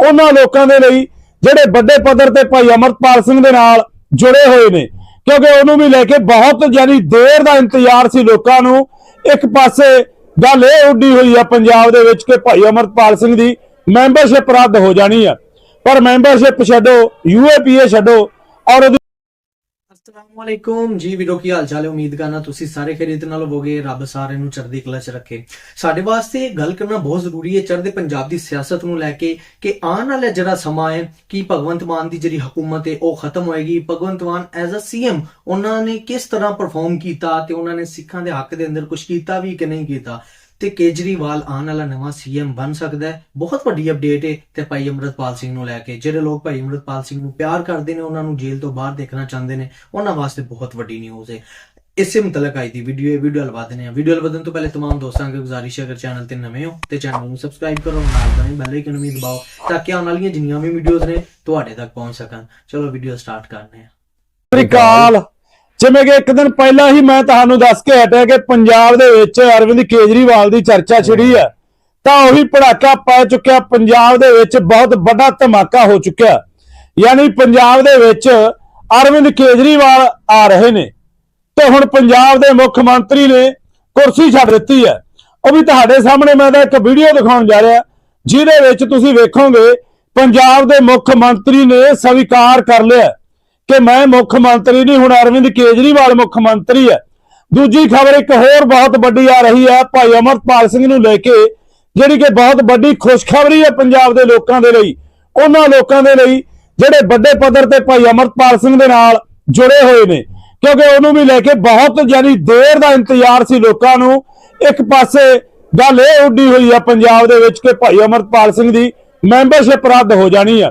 ਉਹਨਾਂ ਲੋਕਾਂ ਦੇ ਲਈ ਜਿਹੜੇ ਵੱਡੇ ਪੱਧਰ ਤੇ ਭਾਈ ਅਮਰਪਾਲ ਸਿੰਘ ਦੇ ਨਾਲ ਜੁੜੇ ਹੋਏ ਨੇ। ਕਿਉਂਕਿ ਉਹਨੂੰ ਵੀ ਲੈ ਕੇ ਬਹੁਤ ਯਾਨੀ ਦੇਰ ਦਾ ਇੰਤਜ਼ਾਰ ਸੀ ਲੋਕਾਂ ਨੂੰ। ਇੱਕ ਪਾਸੇ ਗੱਲ ਇਹ ਉੱਡੀ ਹੋਈ ਆ ਪੰਜਾਬ ਦੇ ਵਿੱਚ ਕਿ ਭਾਈ ਅਮਰਪਾਲ ਸਿੰਘ ਦੀ ਮੈਂਬਰਸ਼ਿਪ ਰੱਦ ਹੋ ਜਾਣੀ ਆ। ਪਰ ਮੈਂਬਰਸ਼ਿਪ ਛੱਡੋ, ਯੂਏਪੀਏ ਛੱਡੋ ਔਰ ਉਹਦੀ ਅਸਲਾਮੁਅਲੈਕੁਮ ਜੀ, ਵੀਰੋ, ਕੀ ਹਾਲ ਚਾਲ ਹੈ? ਉਮੀਦ ਕਰਨਾ ਤੁਸੀਂ ਸਾਰੇ ਖਰੀਦ ਨਾਲ ਹੋਵੋਗੇ। ਰੱਬ ਸਾਰਿਆਂ ਨੂੰ ਚੜ੍ਹਦੀ ਕਲਾ 'ਚ ਰੱਖੇ। ਸਾਡੇ ਵਾਸਤੇ ਗੱਲ ਕਰਨਾ ਬਹੁਤ ਜ਼ਰੂਰੀ ਹੈ। ਚੜ੍ਹਦੇ ਪੰਜਾਬ ਦੀ ਸਿਆਸਤ ਨੂੰ ਲੈ ਕੇ ਕਿ ਆਉਣ ਵਾਲਾ ਜਿਹੜਾ ਸਮਾਂ ਹੈ, ਕਿ ਭਗਵੰਤ ਮਾਨ ਦੀ ਜਿਹੜੀ ਹਕੂਮਤ ਹੈ, ਉਹ ਖਤਮ ਹੋਏਗੀ। Bhagwant Mann as a CM ਉਹਨਾਂ ਨੇ ਕਿਸ ਤਰ੍ਹਾਂ ਪਰਫਾਰਮ ਕੀਤਾ ਤੇ ਉਹਨਾਂ ਨੇ ਸਿੱਖਾਂ ਦੇ ਹੱਕ ਦੇ ਅੰਦਰ ਕੁਝ ਕੀਤਾ ਵੀ ਕਿ ਨਹੀਂ ਕੀਤਾ? ਤੇ ਕੇਜਰੀਵਾਲ ਆਉਣ ਵਾਲਾ ਨਵਾਂ ਸੀਐਮ ਬਣ ਸਕਦਾ ਹੈ ਬਹੁਤ ਵੱਡੀ ਅਪਡੇਟ ਹੈ ਤੇ ਭਾਈ ਅਮਰਤਪਾਲ ਸਿੰਘ ਨੂੰ ਲੈ ਕੇ ਜਿਹੜੇ ਲੋਕ ਭਾਈ ਅਮਰਤਪਾਲ ਸਿੰਘ ਨੂੰ ਪਿਆਰ ਕਰਦੇ ਨੇ ਉਹਨਾਂ ਨੂੰ ਜੇਲ੍ਹ ਤੋਂ ਬਾਹਰ ਦੇਖਣਾ ਚਾਹੁੰਦੇ ਨੇ ਉਹਨਾਂ ਵਾਸਤੇ ਬਹੁਤ ਵੱਡੀ ਨਿਊਜ਼ ਹੈ ਇਸੇ ਮੁਤਲਕ ਆਈ ਦੀ ਵੀਡੀਓ ਹੈ ਵੀਡੀਓ ਲਵਾ ਦਿੰਦੇ ਆ ਵੀਡੀਓ ਵਧਣ ਤੋਂ ਪਹਿਲੇ तमाम ਦੋਸਤਾਂ ਨੂੰ ਗੁਜ਼ਾਰਿਸ਼ ਹੈ ਅਗਰ ਚੈਨਲ ਤੇ ਨਵੇਂ ਹੋ ਤੇ ਚੈਨਲ ਨੂੰ ਸਬਸਕ੍ਰਾਈਬ ਕਰੋ ਨਾਲ ਦਾ ਬੈਲ ਆਈਕਨ ਨੂੰ ਵੀ ਦਬਾਓ ਤਾਂ ਕਿ ਆਉਣ ਵਾਲੀਆਂ ਜਿੰਨੀਆਂ ਵੀ ਵੀਡੀਓਜ਼ ਨੇ ਤੁਹਾਡੇ ਤੱਕ ਪਹੁੰਚ ਸਕਣ ਚਲੋ ਵੀਡੀਓ ਸਟਾਰਟ ਕਰਨੇ ਆ ਅਕਾਲ ਜਿਵੇਂ ਕਿ ਇੱਕ ਦਿਨ ਪਹਿਲਾਂ ਹੀ ਮੈਂ ਤੁਹਾਨੂੰ ਦੱਸ ਕੇ ਹਟਿਆ ਕਿ ਪੰਜਾਬ ਦੇ ਵਿੱਚ ਅਰਵਿੰਦ ਕੇਜਰੀਵਾਲ ਦੀ ਚਰਚਾ ਛਿੜੀ ਹੈ। ਤਾਂ ਉਹੀ ਪੜਾਕਾ ਪੈ ਚੁੱਕਿਆ, ਪੰਜਾਬ ਦੇ ਵਿੱਚ ਬਹੁਤ ਵੱਡਾ ਧਮਾਕਾ ਹੋ ਚੁੱਕਿਆ। ਯਾਨੀ ਪੰਜਾਬ ਦੇ ਵਿੱਚ ਅਰਵਿੰਦ ਕੇਜਰੀਵਾਲ ਆ ਰਹੇ ਨੇ। ਤੇ ਹੁਣ ਪੰਜਾਬ ਦੇ ਮੁੱਖ ਮੰਤਰੀ ਨੇ ਕੁਰਸੀ ਛੱਡ ਦਿੱਤੀ ਹੈ। ਉਹ ਵੀ ਤੁਹਾਡੇ ਸਾਹਮਣੇ ਮੈਂ ਤਾਂ ਇੱਕ ਵੀਡੀਓ ਦਿਖਾਉਣ ਜਾ ਰਿਹਾ, ਜਿਹਦੇ ਵਿੱਚ ਤੁਸੀਂ ਵੇਖੋਗੇ, ਪੰਜਾਬ ਦੇ ਮੁੱਖ ਮੰਤਰੀ ਨੇ ਸਵੀਕਾਰ ਕਰ ਲਿਆ। ਕਿ ਮੈਂ ਮੁੱਖ ਮੰਤਰੀ ਨਹੀਂ, ਹੁਣ ਅਰਵਿੰਦ ਕੇਜਰੀਵਾਲ ਮੁੱਖ ਮੰਤਰੀ ਹੈ। ਦੂਜੀ ਖਬਰ, ਇੱਕ ਹੋਰ ਬਹੁਤ ਵੱਡੀ ਆ ਰਹੀ ਹੈ, ਭਾਈ ਅਮਰਪਾਲ ਸਿੰਘ ਨੂੰ ਲੈ ਕੇ, ਜਿਹੜੀ ਕਿ ਬਹੁਤ ਵੱਡੀ ਖੁਸ਼ਖਬਰੀ ਹੈ ਪੰਜਾਬ ਦੇ ਲੋਕਾਂ ਦੇ ਲਈ। ਉਹਨਾਂ ਲੋਕਾਂ ਦੇ ਲਈ ਜਿਹੜੇ ਵੱਡੇ ਪੱਧਰ ਤੇ ਭਾਈ ਅਮਰਪਾਲ ਸਿੰਘ ਦੇ ਨਾਲ ਜੁੜੇ ਹੋਏ ਨੇ, ਕਿਉਂਕਿ ਉਹਨੂੰ ਵੀ ਲੈ ਕੇ ਬਹੁਤ ਯਾਨੀ ਦੇਰ ਦਾ ਇੰਤਜ਼ਾਰ ਸੀ ਲੋਕਾਂ ਨੂੰ। ਇੱਕ ਪਾਸੇ ਗੱਲ ਇਹ ਉੱਡੀ ਹੋਈ ਆ ਪੰਜਾਬ ਦੇ ਵਿੱਚ ਕਿ ਭਾਈ ਅਮਰਪਾਲ ਸਿੰਘ ਦੀ ਮੈਂਬਰਸ਼ਿਪ ਰੱਦ ਹੋ ਜਾਣੀ ਆ।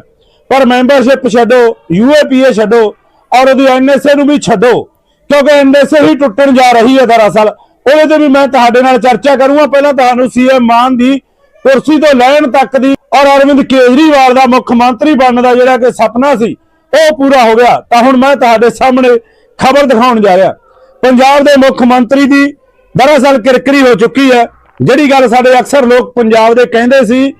ਪਰ ਮੈਂਬਰਸ਼ਿਪ ਛੱਡੋ ਯੂਏਪੀਏ ਛੱਡੋ ਔਰ ਉਹਦੀ ਐਨਐਸਏ ਨੂੰ ਵੀ ਛੱਡੋ, ਕਿਉਂਕਿ ਐਨਐਸਏ ਹੀ ਟੁੱਟਣ ਜਾ ਰਹੀ ਹੈ ਦਰਅਸਲ। ਉਹਦੇ ਤੇ ਵੀ ਮੈਂ ਤੁਹਾਡੇ ਨਾਲ ਚਰਚਾ ਕਰੂੰਗਾ। ਪਹਿਲਾਂ ਤੁਹਾਨੂੰ ਸੀਐਮ ਮਾਨ ਦੀ ਕੁਰਸੀ ਤੋਂ ਲੈਣ ਤੱਕ ਦੀ ਔਰ ਅਰਵਿੰਦ ਕੇਜਰੀਵਾਲ ਦਾ ਮੁੱਖ ਮੰਤਰੀ ਬਣਨ ਦਾ ਜਿਹੜਾ ਕਿ ਸੁਪਨਾ ਸੀ, ਉਹ ਪੂਰਾ ਹੋ ਗਿਆ। ਤਾਂ ਹੁਣ ਮੈਂ ਤੁਹਾਡੇ ਸਾਹਮਣੇ ਖਬਰ ਦਿਖਾਉਣ ਜਾ ਰਿਹਾ। ਪੰਜਾਬ ਦੇ ਮੁੱਖ ਮੰਤਰੀ ਦੀ ਦਰਅਸਲ ਕਿਰਕਰੀ ਹੋ ਚੁੱਕੀ ਹੈ। ਜਿਹੜੀ ਗੱਲ ਸਾਡੇ ਅਕਸਰ ਲੋਕ ਪੰਜਾਬ ਦੇ ਕਹਿੰਦੇ ਸੀ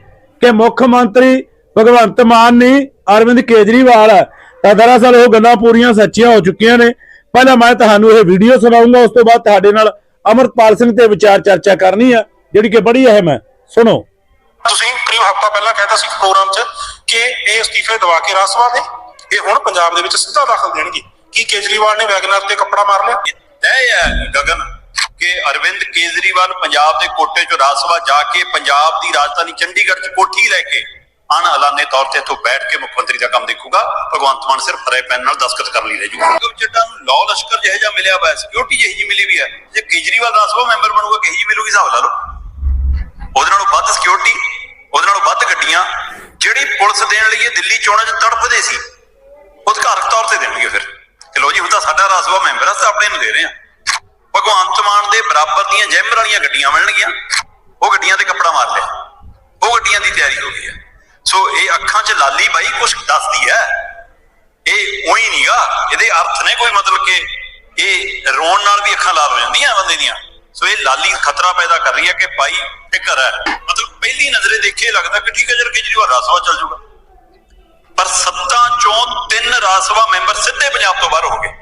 ਕਿ ਮੁੱਖ ਮੰਤਰੀ ਭਗਵੰਤ ਮਾਨ ਨੇ ਅਰਵਿੰਦ ਕੇਜਰੀਵਾਲ ਹੈ। ਤਾਂ ਦਰਅਸਲ ਉਹ ਗੱਲਾਂ ਪੂਰੀਆਂ ਸੱਚੀਆਂ ਹੋ ਚੁੱਕੀਆਂ ਨੇ। ਪਹਿਲਾਂ ਮੈਂ ਤੁਹਾਨੂੰ ਇਹ ਵੀਡੀਓ ਸੁਣਾਉਂਗਾ ਉਸ ਤੋਂ ਬਾਅਦ ਤੁਹਾਡੇ ਨਾਲ ਅਮਰਪਾਲ ਸਿੰਘ ਤੇ ਵਿਚਾਰ ਚਰਚਾ ਕਰਨੀ ਹੈ ਜਿਹੜੀ ਕਿ ਬੜੀ ਅਹਿਮ ਹੈ। ਸੁਣੋ। ਤੁਸੀਂ ਕਰੀਬ ਹਫਤਾ ਪਹਿਲਾਂ ਕਹਿਤਾ ਸੀ ਪ੍ਰੋਗਰਾਮ 'ਚ ਕਿ ਇਹ ਅਸਤੀਫੇ ਦਵਾ ਕੇ ਰਾਜ ਸਭਾ ਦੇ ਇਹ ਹੁਣ ਪੰਜਾਬ ਦੇ ਵਿੱਚ ਸਿੱਧਾ ਦਾਖਲ ਦੇਣਗੇ। ਕੀ ਕੇਜਰੀਵਾਲ ਨੇ ਵੈਗਨਰ ਤੇ ਕੱਪੜਾ ਮਾਰ ਲਿਆ? ਤੈਅ ਹੈ ਗਗਨ ਕਿ ਅਰਵਿੰਦ ਕੇਜਰੀਵਾਲ ਪੰਜਾਬ ਦੇ ਕੋਟੇ ਚ ਰਾਜ ਸਭਾ ਜਾ ਕੇ ਪੰਜਾਬ ਦੀ ਰਾਜਧਾਨੀ ਚੰਡੀਗੜ੍ਹ ਚ ਕੋਠੀ ਲੈ ਕੇ ਅਣ ਐਲਾਨੇ ਤੌਰ ਤੇ ਇੱਥੋਂ ਬੈਠ ਕੇ ਮੁੱਖ ਮੰਤਰੀ ਦਾ ਕੰਮ ਦੇਖੂਗਾ। ਭਗਵੰਤ ਮਾਨ ਸਿਰਫ ਹਰੇ ਪੈਨ ਨਾਲ ਦਸਖਤ ਕਰਨ ਲਈ ਰਹਿ ਜੂਗਾ। ਨੂੰ ਲਾਅ ਲਸ਼ਕਰ ਜਿਹੇ ਜਿਹਾ ਮਿਲਿਆ ਵਾ ਸਿਕਿਉਰਿਟੀ ਜਿਹੀ ਜਿਹੀ ਮਿਲੀ ਵੀ ਹੈ। ਜੇ ਕੇਜਰੀਵਾਲ ਰਾਜ ਸਭਾ ਮੈਂਬਰ ਬਣੂਗਾ, ਕਿਹੀ ਜਿਹੀ ਮਿਲੂਗੀ ਹਿਸਾਬ ਲਾ ਲਓ। ਉਹਦੇ ਨਾਲੋਂ ਵੱਧ ਸਿਕਿਉਰਿਟੀ ਉਹਦੇ ਨਾਲੋਂ ਵੱਧ ਗੱਡੀਆਂ। ਜਿਹੜੀ ਪੁਲਿਸ ਦੇਣ ਲਈ ਇਹ ਦਿੱਲੀ ਚੋਣਾਂ 'ਚ ਤੜਫਦੇ ਸੀ ਅਧਿਕਾਰਕ ਤੌਰ ਤੇ ਦੇਣਗੇ ਫਿਰ। ਕਿ ਲੋ ਜੀ, ਹੁਣ ਤਾਂ ਸਾਡਾ ਰਾਜ ਸਭਾ ਮੈਂਬਰ ਆ ਤਾਂ ਆਪਣੇ ਨੂੰ ਦੇ ਰਹੇ ਆ ਭਗਵੰਤ ਮਾਨ ਦੇ ਬਰਾਬਰ ਦੀਆਂ ਜੈਮਰ ਵਾਲੀਆਂ ਗੱਡੀਆਂ ਮਿਲਣਗੀਆਂ। ਉਹ ਗੱਡੀਆਂ ਤੇ ਕੱਪੜਾ ਮਾਰ ਲਿਆ। ਉਹ ਗੱਡੀਆਂ ਦੀ ਤਿਆਰੀ ਹੋ ਗਈ ਹੈ। ਸੋ ਇਹ ਅੱਖਾਂ 'ਚ ਲਾਲੀ ਬਾਈ ਕੁਝ ਦੱਸਦੀ ਹੈ। ਇਹ ਉਹੀ ਨਹੀਂਗਾ। ਇਹਦੇ ਅਰਥ ਨੇ ਕੋਈ ਮਤਲਬ ਕਿ ਇਹ ਰੋਣ ਨਾਲ ਵੀ ਅੱਖਾਂ ਲਾਲ ਹੋ ਜਾਂਦੀਆਂ ਬੰਦੇ ਦੀਆਂ। ਸੋ ਇਹ ਲਾਲੀ ਖਤਰਾ ਪੈਦਾ ਕਰ ਰਹੀ ਹੈ ਕਿ ਭਾਈ ਫਿਕਰ ਹੈ। ਮਤਲਬ ਪਹਿਲੀ ਨਜ਼ਰੇ ਦੇਖੇ ਲੱਗਦਾ ਕਿ ਠੀਕ ਹੈ ਜਰ ਕੇਜਰੀਵਾਲ ਰਾਜ ਸਭਾ ਚੱਲ ਜੂਗਾ। ਪਰ ਸੱਤਾਂ ਚੋਂ ਤਿੰਨ ਰਾਜ ਸਭਾ ਮੈਂਬਰ ਸਿੱਧੇ ਪੰਜਾਬ ਤੋਂ ਬਾਹਰ ਹੋ ਗਏ।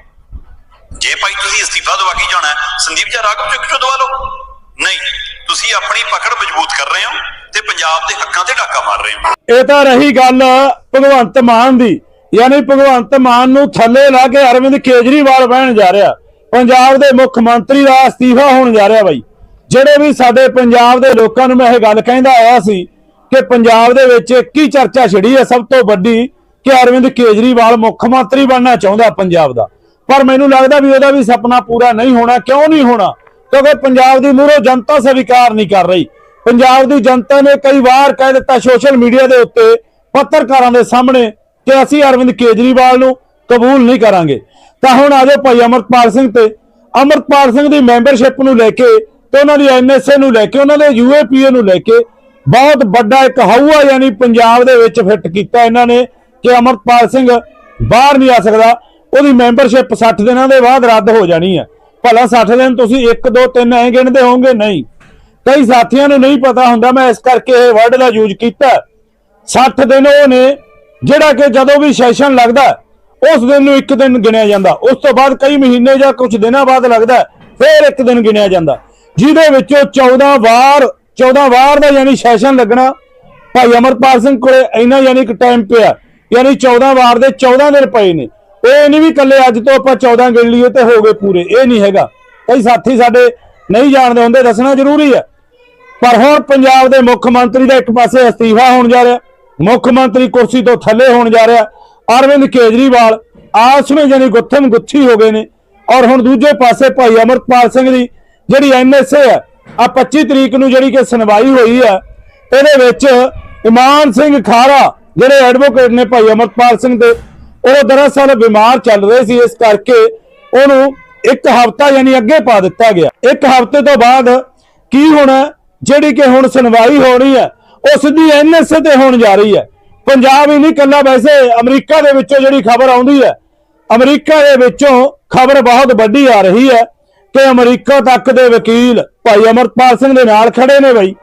ਜੇ ਭਾਈ ਤੁਸੀਂ ਅਸਤੀਫਾ ਦਵਾ ਕੇ ਜਾਣਾ ਸੰਦੀਪ ਜੀ ਰਾਘਵ ਚੁੱਕ ਚੋਂ ਦਵਾ ਲਓ। ਨਹੀਂ, ਤੁਸੀਂ ਆਪਣੀ ਪਕੜ ਮਜ਼ਬੂਤ ਕਰ ਰਹੇ ਹੋ। ਤੇ ਪੰਜਾਬ ਦੇ ਹੱਕਾਂ ਤੇ ਡਾਕਾ ਮਾਰ ਰਹੇ ਹੋ ਇਹ ਤਾਂ ਰਹੀ ਗੱਲ ਭਗਵੰਤ ਮਾਨ ਦੀ, ਯਾਨੀ ਭਗਵੰਤ ਮਾਨ ਨੂੰ ਥੱਲੇ ਲਾ ਕੇ ਅਰਵਿੰਦ ਕੇਜਰੀਵਾਲ ਬਹਿਣ ਜਾ ਰਿਹਾ। ਪੰਜਾਬ ਦੇ ਮੁੱਖ ਮੰਤਰੀ ਦਾ ਅਸਤੀਫਾ ਹੋਣ ਜਾ ਰਿਹਾ ਬਾਈ। ਜਿਹੜੇ ਵੀ ਸਾਡੇ ਪੰਜਾਬ ਦੇ ਲੋਕਾਂ ਨੂੰ ਮੈਂ ਇਹ ਗੱਲ ਕਹਿੰਦਾ ਆਇਆ ਸੀ ਕਿ ਪੰਜਾਬ ਦੇ ਵਿੱਚ ਇੱਕ ਹੀ ਚਰਚਾ ਛਿੜੀ ਹੈ ਸਭ ਤੋਂ ਵੱਡੀ ਕਿ ਅਰਵਿੰਦ ਕੇਜਰੀਵਾਲ ਮੁੱਖ ਮੰਤਰੀ ਬਣਨਾ ਚਾਹੁੰਦਾ ਪੰਜਾਬ ਦਾ। ਪਰ ਮੈਨੂੰ ਲੱਗਦਾ ਵੀ ਉਹਦਾ ਵੀ ਸੁਪਨਾ ਪੂਰਾ ਨਹੀਂ ਹੋਣਾ, ਕਿਉਂ ਨਹੀਂ ਹੋਣਾ? ਕਿਉਂਕਿ ਪੰਜਾਬ ਦੀ ਮੂਹਰੋਂ ਜਨਤਾ ਸਵੀਕਾਰ ਨਹੀਂ ਕਰ ਰਹੀ। ਪੰਜਾਬ ਦੀ ਜਨਤਾ ਨੇ ਕਈ ਵਾਰ ਕਹਿ ਦਿੱਤਾ ਸੋਸ਼ਲ ਮੀਡੀਆ ਦੇ ਉੱਤੇ ਪੱਤਰਕਾਰਾਂ ਦੇ ਸਾਹਮਣੇ ਕਿ ਅਸੀਂ ਅਰਵਿੰਦ ਕੇਜਰੀਵਾਲ ਨੂੰ ਕਬੂਲ ਨਹੀਂ ਕਰਾਂਗੇ। ਤਾਂ ਹੁਣ ਆਜੋ ਭਾਈ ਅਮਰਪਾਲ ਸਿੰਘ ਤੇ। ਅਮਰਪਾਲ ਸਿੰਘ ਦੀ ਮੈਂਬਰਸ਼ਿਪ ਨੂੰ ਲੈ ਕੇ ਤੇ ਉਹਨਾਂ ਦੀ ਐਨਐਸਏ ਨੂੰ ਲੈ ਕੇ, ਉਹਨਾਂ ਦੇ ਯੂਏਪੀਏ ਨੂੰ ਲੈ ਕੇ ਬਹੁਤ ਵੱਡਾ ਇੱਕ ਹਊਆ ਯਾਨੀ ਪੰਜਾਬ ਦੇ ਵਿੱਚ ਫਿੱਟ ਕੀਤਾ ਇਹਨਾਂ ਨੇ ਕਿ ਅਮਰਪਾਲ ਸਿੰਘ ਬਾਹਰ ਨਹੀਂ ਆ ਸਕਦਾ। ਉਹਦੀ ਮੈਂਬਰਸ਼ਿਪ 60 ਦਿਨਾਂ ਦੇ ਬਾਅਦ ਰੱਦ ਹੋ ਜਾਣੀ ਹੈ ਭਲਾ 60 ਦਿਨ ਤੁਸੀਂ 1 2 3 ਐਂ ਗਿਣਦੇ ਹੋਵੋਗੇ? ਨਹੀਂ। ਕਈ ਸਾਥੀਆਂ ਨੂੰ ਨਹੀਂ ਪਤਾ ਹੁੰਦਾ, ਮੈਂ ਇਸ ਕਰਕੇ ਇਹ ਵਰਡ ਦਾ ਯੂਜ਼ ਕੀਤਾ। 60 ਦਿਨ ਉਹ ਨੇ, ਜਿਹੜਾ ਕਿ ਜਦੋਂ ਵੀ ਸੈਸ਼ਨ ਲੱਗਦਾ, ਉਸ ਦਿਨ ਨੂੰ ਇੱਕ ਦਿਨ ਗਿਣਿਆ ਜਾਂਦਾ। ਉਸ ਤੋਂ ਬਾਅਦ ਕਈ ਮਹੀਨੇ ਜਾਂ ਕੁਝ ਦਿਨਾਂ ਬਾਅਦ ਲੱਗਦਾ, ਫਿਰ ਇੱਕ ਦਿਨ ਗਿਣਿਆ ਜਾਂਦਾ। ਜਿਹਦੇ ਵਿੱਚੋਂ 14 ਵਾਰ 14 ਵਾਰ ਦਾ ਯਾਨੀ ਸੈਸ਼ਨ ਲੱਗਣਾ। ਭਾਈ ਅਮਰਪਾਲ ਸਿੰਘ ਕੋਲੇ ਇੰਨਾ ਯਾਨੀ ਕਿ ਟਾਈਮ ਪਿਆ, ਯਾਨੀ 14 ਵਾਰ ਦੇ 14 ਦਿਨ ਪਏ ਨੇ। ਇਹ ਨਹੀਂ ਵੀ ਕੱਲੇ ਅੱਜ ਤੋਂ ਆਪਾਂ 14 ਗਿਣ ਲਈਏ ਤੇ ਹੋ ਗਏ ਪੂਰੇ, ਇਹ ਨਹੀਂ ਹੈਗਾ। ਕਈ ਸਾਥੀ ਸਾਡੇ ਨਹੀਂ ਜਾਣਦੇ ਹੁੰਦੇ, ਦੱਸਣਾ ਜ਼ਰੂਰੀ ਹੈ। ਪਰ ਹੁਣ ਪੰਜਾਬ ਦੇ ਮੁੱਖ ਮੰਤਰੀ ਦਾ ਇੱਕ ਪਾਸੇ ਅਸਤੀਫਾ ਹੋਣ ਜਾ ਰਿਹਾ, ਮੁੱਖ ਮੰਤਰੀ ਕੁਰਸੀ ਤੋਂ ਥੱਲੇ ਹੋਣ ਜਾ ਰਿਹਾ, ਅਰਵਿੰਦ ਕੇਜਰੀਵਾਲ ਆਸ ਵਿੱਚ ਜਾਨੀ ਗੁੱਥਮ ਗੁੱਥੀ ਹੋ ਗਏ ਨੇ। ਔਰ ਹੁਣ ਦੂਜੇ ਪਾਸੇ ਭਾਈ ਅਮਰਪਾਲ ਸਿੰਘ ਦੀ ਜਿਹੜੀ ਐਨਐਸਏ ਹੈ ਆ 25 ਤਰੀਕ ਨੂੰ ਜਿਹੜੀ ਕਿ ਸੁਣਵਾਈ ਹੋਈ ਹੈ, ਇਹਦੇ ਵਿੱਚ ਇਮਾਨ ਸਿੰਘ ਖਾਰਾ ਜਿਹੜੇ ਐਡਵੋਕੇਟ ਨੇ ਭਾਈ ਅਮਰਪਾਲ ਸਿੰਘ ਦੇ, ਉਹ ਦਰਅਸਲ ਬਿਮਾਰ ਚੱਲ ਰਹੇ ਸੀ। ਇਸ ਕਰਕੇ ਉਹਨੂੰ ਇੱਕ ਹਫ਼ਤਾ ਯਾਨੀ ਅੱਗੇ ਪਾ ਦਿੱਤਾ ਗਿਆ। ਇੱਕ ਹਫ਼ਤੇ ਤੋਂ ਬਾਅਦ ਕੀ ਹੋਣਾ ਜਿਹੜੀ ਕਿ ਹੁਣ ਸੁਣਵਾਈ ਹੋਣੀ ਹੈ ਉਹ ਸਿੱਧੀ ਐਨਐਸਏ ਤੇ ਹੋਣ ਜਾ ਰਹੀ ਹੈ। ਪੰਜਾਬ ਹੀ ਨਹੀਂ ਕੱਲਾ ਵੈਸੇ, ਅਮਰੀਕਾ ਦੇ ਵਿੱਚੋਂ ਜਿਹੜੀ ਖਬਰ ਆਉਂਦੀ ਹੈ, ਅਮਰੀਕਾ ਦੇ ਵਿੱਚੋਂ ਖਬਰ ਬਹੁਤ ਵੱਡੀ ਆ ਰਹੀ ਹੈ ਕਿ ਅਮਰੀਕਾ ਤੱਕ ਦੇ ਵਕੀਲ ਭਾਈ ਅਮਰਪਾਲ ਸਿੰਘ ਦੇ ਨਾਲ ਖੜੇ ਨੇ ਬਈ।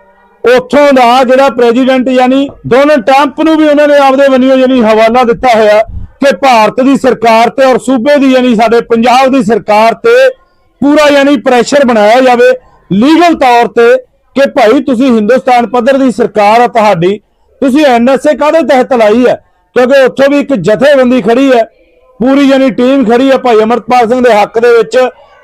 ਉੱਥੋਂ ਦਾ ਜਿਹੜਾ ਪ੍ਰੈਜ਼ੀਡੈਂਟ ਯਾਨੀ ਡੋਨਲਡ ਟਰੰਪ ਨੂੰ ਵੀ ਉਹਨਾਂ ਨੇ ਆਪਦੇ ਵੱਲੋਂ ਯਾਨੀ ਹਵਾਲਾ ਦਿੱਤਾ ਹੋਇਆ ਕਿ ਭਾਰਤ ਦੀ ਸਰਕਾਰ ਤੇ ਔਰ ਸੂਬੇ ਦੀ ਯਾਨੀ ਸਾਡੇ ਪੰਜਾਬ ਦੀ ਸਰਕਾਰ ਤੇ ਪੂਰਾ ਯਾਨੀ ਪ੍ਰੈਸ਼ਰ ਬਣਾਇਆ ਜਾਵੇ ਲੀਗਲ ਤੌਰ ਤੇ ਕਿ ਭਾਈ ਤੁਸੀਂ ਹਿੰਦੁਸਤਾਨ ਪੱਧਰ ਦੀ ਸਰਕਾਰ ਆ ਤੁਹਾਡੀ, ਤੁਸੀਂ ਐਨਐਸਏ ਕਾਹਦੇ ਤਹਿਤ ਲਾਈ ਹੈ? ਕਿਉਂਕਿ ਉੱਥੋਂ ਵੀ ਇੱਕ ਜਥੇਬੰਦੀ ਖੜੀ ਹੈ, ਪੂਰੀ ਜਾਨੀ ਟੀਮ ਖੜੀ ਹੈ ਭਾਈ ਅਮਰਪਾਲ ਸਿੰਘ ਦੇ ਹੱਕ ਦੇ ਵਿੱਚ।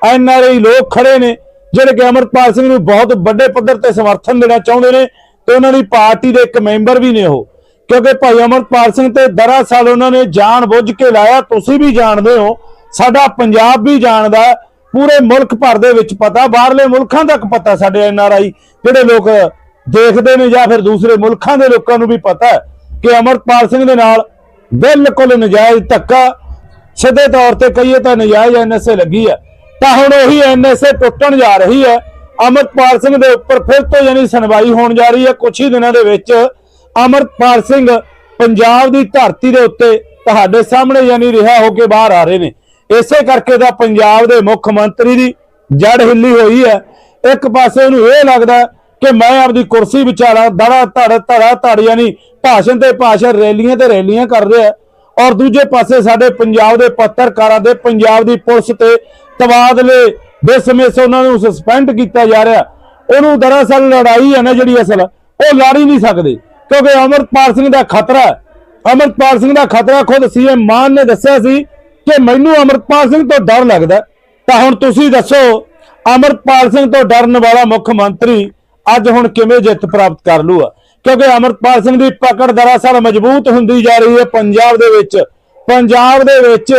ਐਨਆਰਆਈ ਲੋਕ ਖੜੇ ਨੇ, ਜਿਹੜੇ ਕਿ ਅਮਰਪਾਲ ਸਿੰਘ ਨੂੰ ਬਹੁਤ ਵੱਡੇ ਪੱਧਰ ਤੇ ਸਮਰਥਨ ਦੇਣਾ ਚਾਹੁੰਦੇ ਨੇ ਤੇ ਉਹਨਾਂ ਦੀ ਪਾਰਟੀ ਦੇ ਇੱਕ ਮੈਂਬਰ ਵੀ ਨੇ ਉਹ। ਕਿਉਂਕਿ ਭਾਈ ਅਮਰਪਾਲ ਸਿੰਘ ਤੇ ਦਰਅਸਲ ਉਹਨਾਂ ਨੇ ਜਾਣ ਬੁੱਝ ਕੇ ਲਾਇਆ, ਤੁਸੀਂ ਵੀ ਜਾਣਦੇ ਹੋ, ਸਾਡਾ ਪੰਜਾਬ ਵੀ ਜਾਣਦਾ ਪੂਰੇ ਮੁਲਕ ਭਰ ਦੇ ਵਿੱਚ ਪਤਾ, ਬਾਹਰਲੇ ਮੁਲਕਾਂ ਤੱਕ ਪਤਾ ਸਾਡੇ ਐਨਆਰਆਈ ਜਿਹੜੇ ਲੋਕ ਦੇਖਦੇ ਨੇ ਜਾਂ ਫਿਰ ਦੂਸਰੇ ਮੁਲਕਾਂ ਦੇ ਲੋਕਾਂ ਨੂੰ ਵੀ ਪਤਾ ਹੈ ਕਿ ਅਮਰਪਾਲ ਸਿੰਘ ਦੇ ਨਾਲ ਬਿਲਕੁਲ ਨਜਾਇਜ਼ ਧੱਕਾ, ਸਿੱਧੇ ਤੌਰ ਤੇ ਕਹੀਏ ਤਾਂ ਨਜਾਇਜ਼ ਐਨਐਸਏ ਲੱਗੀ ਹੈ। ਤਾਂ ਹੁਣ ਉਹੀ ਐਨਐਸਏ ਟੁੱਟਣ ਜਾ ਰਹੀ ਹੈ। ਅਮਰਪਾਲ ਸਿੰਘ ਦੇ ਉੱਪਰ ਫਿਰ ਤੋਂ ਯਾਨੀ ਸੁਣਵਾਈ ਹੋਣ ਜਾ ਰਹੀ ਹੈ। ਕੁਝ ਹੀ ਦਿਨਾਂ ਦੇ ਵਿੱਚ ਅਮਰਪਾਲ ਸਿੰਘ ਪੰਜਾਬ ਦੀ ਧਰਤੀ ਦੇ ਉੱਤੇ ਤੁਹਾਡੇ ਸਾਹਮਣੇ ਯਾਨੀ ਰਿਹਾ ਹੋ ਕੇ ਬਾਹਰ ਆ ਰਹੇ ਨੇ। ਇਸੇ ਕਰਕੇ ਤਾਂ ਪੰਜਾਬ ਦੇ ਮੁੱਖ ਮੰਤਰੀ ਦੀ ਜੜ ਹਿੱਲੀ ਹੋਈ ਹੈ। ਇੱਕ ਪਾਸੇ ਉਹਨੂੰ ਇਹ ਲੱਗਦਾ ਕਿ ਮੈਂ ਆਪਦੀ ਕੁਰਸੀ ਵਿਚਾਰਾ ਦੜਾ ਧੜ ਧੜਾ ਧੜ ਯਾਨੀ ਭਾਸ਼ਣ ਤੇ ਭਾਸ਼ਣ ਰੈਲੀਆਂ ਤੇ ਰੈਲੀਆਂ ਕਰ ਰਿਹਾ ਔਰ ਦੂਜੇ ਪਾਸੇ ਸਾਡੇ ਪੰਜਾਬ ਦੇ ਪੱਤਰਕਾਰਾਂ ਦੇ ਪੰਜਾਬ ਦੀ ਪੁਲਿਸ ਤੇ ਤਬਾਦਲੇ ਬੇਸਮੇਸ ਉਹਨਾਂ ਨੂੰ ਸਸਪੈਂਡ ਕੀਤਾ ਜਾ ਰਿਹਾ। ਉਹਨੂੰ ਦਰਅਸਲ ਲੜਾਈ ਹੈ ਨਾ ਜਿਹੜੀ ਅਸਲ, ਉਹ ਲੜ ਹੀ ਨਹੀਂ ਸਕਦੇ। ਕਿਉਂਕਿ ਅਮਰਪਾਲ ਸਿੰਘ ਦਾ ਖਤਰਾ ਹੈ। ਅਮਰਪਾਲ ਸਿੰਘ ਦਾ ਖਤਰਾ ਖੁਦ ਸੀਐਮ ਮਾਨ ਨੇ ਦੱਸਿਆ ਸੀ ਕਿ ਮੈਨੂੰ ਅਮਰਪਾਲ ਸਿੰਘ ਤੋਂ ਡਰ ਲੱਗਦਾ, ਤਾਂ ਹੁਣ ਤੁਸੀਂ ਦੱਸੋ, ਅਮਰਪਾਲ ਸਿੰਘ ਤੋਂ ਡਰਨ ਵਾਲਾ ਮੁੱਖ ਮੰਤਰੀ ਅੱਜ ਹੁਣ ਕਿਵੇਂ ਜਿੱਤ ਪ੍ਰਾਪਤ ਕਰ ਲੂਗਾ? ਕਿਉਂਕਿ ਅਮਰਪਾਲ ਸਿੰਘ ਦੀ ਪਕੜ ਦਰਅਸਲ ਮਜ਼ਬੂਤ ਹੁੰਦੀ ਜਾ ਰਹੀ ਹੈ ਪੰਜਾਬ ਦੇ ਵਿੱਚ। ਪੰਜਾਬ ਦੇ ਵਿੱਚ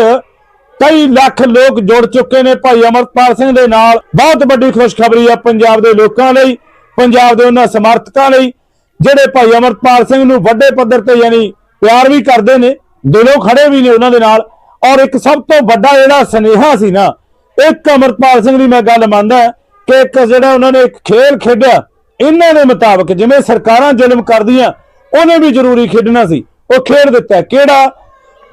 ਕਈ ਲੱਖ ਲੋਕ ਜੁੜ ਚੁੱਕੇ ਨੇ ਭਾਈ ਅਮਰਪਾਲ ਸਿੰਘ ਦੇ ਨਾਲ। ਬਹੁਤ ਵੱਡੀ ਖੁਸ਼ਖਬਰੀ ਹੈ ਪੰਜਾਬ ਦੇ ਲੋਕਾਂ ਲਈ, ਪੰਜਾਬ ਦੇ ਉਹਨਾਂ ਸਮਰਥਕਾਂ ਲਈ, ਜਿਹੜੇ ਭਾਈ ਅਮਰਪਾਲ ਸਿੰਘ ਨੂੰ ਵੱਡੇ ਪੱਧਰ ਤੇ ਯਾਨੀ ਪਿਆਰ ਵੀ ਕਰਦੇ ਨੇ, ਦਿਲੋਂ ਖੜੇ ਵੀ ਨੇ ਉਹਨਾਂ ਦੇ ਨਾਲ। ਔਰ ਇੱਕ ਸਭ ਤੋਂ ਵੱਡਾ ਜਿਹੜਾ ਸਨੇਹਾ ਸੀ ਨਾ, ਇੱਕ ਅਮਰਪਾਲ ਸਿੰਘ ਦੀ ਮੈਂ ਗੱਲ ਮੰਨਦਾ ਕਿ ਇੱਕ ਜਿਹੜਾ ਉਹਨਾਂ ਨੇ ਇੱਕ ਖੇਲ ਖੇਡਿਆ, ਇਹਨਾਂ ਦੇ ਮੁਤਾਬਕ ਜਿਵੇਂ ਸਰਕਾਰਾਂ ਜ਼ੁਲਮ ਕਰਦੀਆਂ, ਉਹਨੇ ਵੀ ਜ਼ਰੂਰੀ ਖੇਡਣਾ ਸੀ। ਉਹ ਖੇਡ ਦਿੱਤਾ। ਕਿਹੜਾ?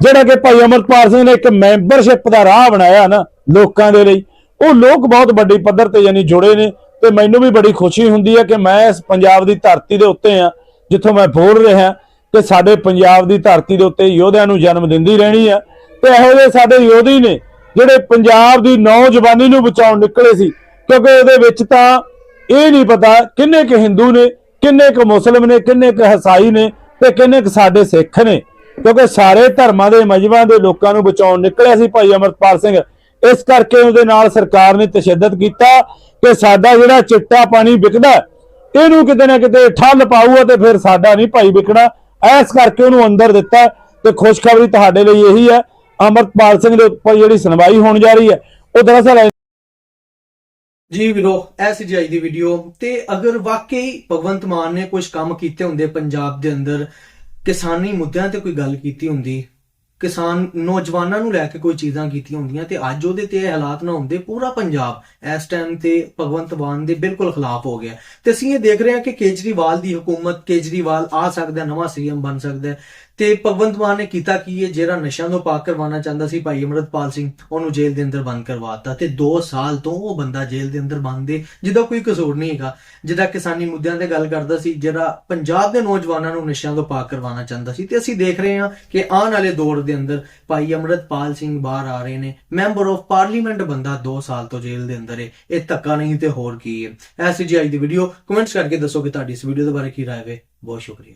ਜਿਹੜਾ ਕਿ ਭਾਈ ਅਮਰਪਾਲ ਸਿੰਘ ਨੇ ਇੱਕ ਮੈਂਬਰਸ਼ਿਪ ਦਾ ਰਾਹ ਬਣਾਇਆ ਨਾ ਲੋਕਾਂ ਦੇ ਲਈ। ਉਹ ਲੋਕ ਬਹੁਤ ਵੱਡੀ ਪੱਧਰ ਤੇ ਯਾਨੀ ਜੁੜੇ ਨੇ ਤੇ ਮੈਨੂੰ ਵੀ ਬੜੀ ਖੁਸ਼ੀ ਹੁੰਦੀ ਹੈ ਕਿ ਮੈਂ ਇਸ ਪੰਜਾਬ ਦੀ ਧਰਤੀ ਦੇ ਉੱਤੇ ਆ ਜਿੱਥੋਂ ਮੈਂ ਬੋਲ ਰਿਹਾ ਕਿ ਸਾਡੇ ਪੰਜਾਬ ਦੀ ਧਰਤੀ ਦੇ ਉੱਤੇ ਯੋਧਿਆਂ ਨੂੰ ਜਨਮ ਦਿੰਦੀ ਰਹਿਣੀ ਆ। ਤੇ ਇਹੋ ਜਿਹੇ ਸਾਡੇ ਯੋਧੀ ਨੇ ਜਿਹੜੇ ਪੰਜਾਬ ਦੀ ਨੌਜਵਾਨੀ ਨੂੰ ਬਚਾਉਣ ਨਿਕਲੇ ਸੀ, ਕਿਉਂਕਿ ਉਹਦੇ ਵਿੱਚ ਤਾਂ ਇਹ ਨਹੀਂ ਪਤਾ ਕਿੰਨੇ ਕੁ ਹਿੰਦੂ ਨੇ, ਕਿੰਨੇ ਕੁ ਮੁਸਲਮ ਨੇ, ਕਿੰਨੇ ਕੁ ਹਸਾਈ ਨੇ ਤੇ ਕਿੰਨੇ ਕੁ ਸਾਡੇ ਸਿੱਖ ਨੇ। ਕਿਉਂਕਿ ਸਾਰੇ ਧਰਮਾਂ ਦੇ ਮਜਬਾਂ ਦੇ ਲੋਕਾਂ ਨੂੰ ਬਚਾਉਣ ਨਿਕਲਿਆ ਸੀ ਭਾਈ ਅਮਰਪਾਲ ਸਿੰਘ। ਇਸ ਕਰਕੇ ਉਹਦੇ ਨਾਲ ਸਰਕਾਰ ਨੇ ਤਸ਼ੱਦਦ ਕੀਤਾ ਕਿ ਸਾਡਾ ਜਿਹੜਾ ਚਿੱਟਾ ਪਾਣੀ ਵਿਕਦਾ, ਇਹਨੂੰ ਕਿਤੇ ਨਾ ਕਿਤੇ ਠੱਲ ਪਾਊਗਾ ਤੇ ਫਿਰ ਸਾਡਾ ਨਹੀਂ ਭਾਈ ਵਿਕਣਾ। ਐਸ ਕਰਕੇ ਉਹਨੂੰ ਅੰਦਰ ਦਿੱਤਾ ਤੇ ਖੁਸ਼ਖਬਰੀ ਤੁਹਾਡੇ ਲਈ ਇਹੀ ਹੈ ਅਮਰਪਾਲ ਸਿੰਘ ਦੇ ਉੱਪਰ ਜਿਹੜੀ ਸੁਣਵਾਈ ਹੋਣ ਜਾ ਰਹੀ ਹੈ ਉਹ ਦਰਅਸਲ ਜੀ ਵੀਰੋ ਐਸ ਜੀ ਦੀ ਵੀਡੀਓ ਤੇ ਅਗਰ ਵਾਕਈ ਭਗਵੰਤ ਮਾਨ ਨੇ ਕੁਝ ਕੰਮ ਕੀਤੇ ਹੁੰਦੇ ਪੰਜਾਬ ਦੇ ਅੰਦਰ ਕਿਸਾਨੀ ਮੁੱਦਿਆਂ ਤੇ ਕੋਈ ਗੱਲ ਕੀਤੀ ਹੁੰਦੀ ਕਿਸਾਨ ਨੌਜਵਾਨਾਂ ਨੂੰ ਲੈ ਕੇ ਕੋਈ ਚੀਜ਼ਾਂ ਕੀਤੀਆਂ ਹੁੰਦੀਆਂ ਤੇ ਅੱਜ ਉਹਦੇ ਤੇ ਇਹ ਹਾਲਾਤ ਨਾ ਹੁੰਦੇ ਪੂਰਾ ਪੰਜਾਬ ਇਸ ਟਾਈਮ ਤੇ ਭਗਵੰਤ ਮਾਨ ਦੇ ਬਿਲਕੁਲ ਖਿਲਾਫ ਹੋ ਗਿਆ। ਤੇ ਅਸੀਂ ਇਹ ਦੇਖ ਰਹੇ ਹਾਂ ਕਿ ਕੇਜਰੀਵਾਲ ਦੀ ਹਕੂਮਤ ਕੇਜਰੀਵਾਲ ਆ ਸਕਦਾ ਹੈ, ਨਵਾਂ ਸੀਐਮ ਬਣ ਸਕਦਾ ਤੇ ਭਗਵੰਤ ਮਾਨ ਨੇ ਕੀਤਾ ਕੀ ਹੈ? ਜਿਹੜਾ ਨਸ਼ਿਆਂ ਤੋਂ ਪਾਕ ਕਰਵਾਉਣਾ ਚਾਹੁੰਦਾ ਸੀ ਭਾਈ ਅਮਰਤਪਾਲ ਸਿੰਘ, ਉਹਨੂੰ ਜੇਲ੍ਹ ਦੇ ਅੰਦਰ ਬੰਦ ਕਰਵਾਤਾ ਤੇ 2 ਸਾਲ ਤੋਂ ਉਹ ਬੰਦਾ ਜੇਲ੍ਹ ਦੇ ਅੰਦਰ ਬੰਦ ਹੈ ਜਿਹਦਾ ਕੋਈ ਕਸੂਰ ਨਹੀਂ ਹੈਗਾ। ਜਿਹਦਾ ਕਿਸਾਨੀ ਮੁੱਦਿਆਂ ਤੇ ਗੱਲ ਕਰਦਾ ਸੀ, ਜਿਹੜਾ ਪੰਜਾਬ ਦੇ ਨੌਜਵਾਨਾਂ ਨੂੰ ਨਸ਼ਿਆਂ ਤੋਂ ਪਾਕ ਕਰਵਾਉਣਾ ਚਾਹੁੰਦਾ ਸੀ ਤੇ ਅਸੀਂ ਦੇਖ ਰਹੇ ਹਾਂ ਕਿ ਆਉਣ ਵਾਲੇ ਦੌਰ ਦੇ ਅੰਦਰ ਭਾਈ ਅਮਰਤਪਾਲ ਸਿੰਘ ਬਾਹਰ ਆ ਰਹੇ ਨੇ। ਮੈਂਬਰ ਆਫ ਪਾਰਲੀਮੈਂਟ ਬੰਦਾ 2 ਸਾਲ ਤੋਂ ਜੇਲ੍ਹ ਦੇ ਅੰਦਰ ਹੈ ਇਹ ਧੱਕਾ ਨਹੀਂ ਤੇ ਹੋਰ ਕੀ ਹੈ ਐਸਜੀਆਈ ਦੀ ਵੀਡੀਓ ਕਮੈਂਟਸ ਕਰਕੇ ਦੱਸੋ ਕਿ ਤੁਹਾਡੀ ਇਸ ਵੀਡੀਓ ਦੇ ਬਾਰੇ ਕੀ ਰਾਏ ਹੈ ਬਹੁਤ ਸ਼ੁਕਰੀਆ।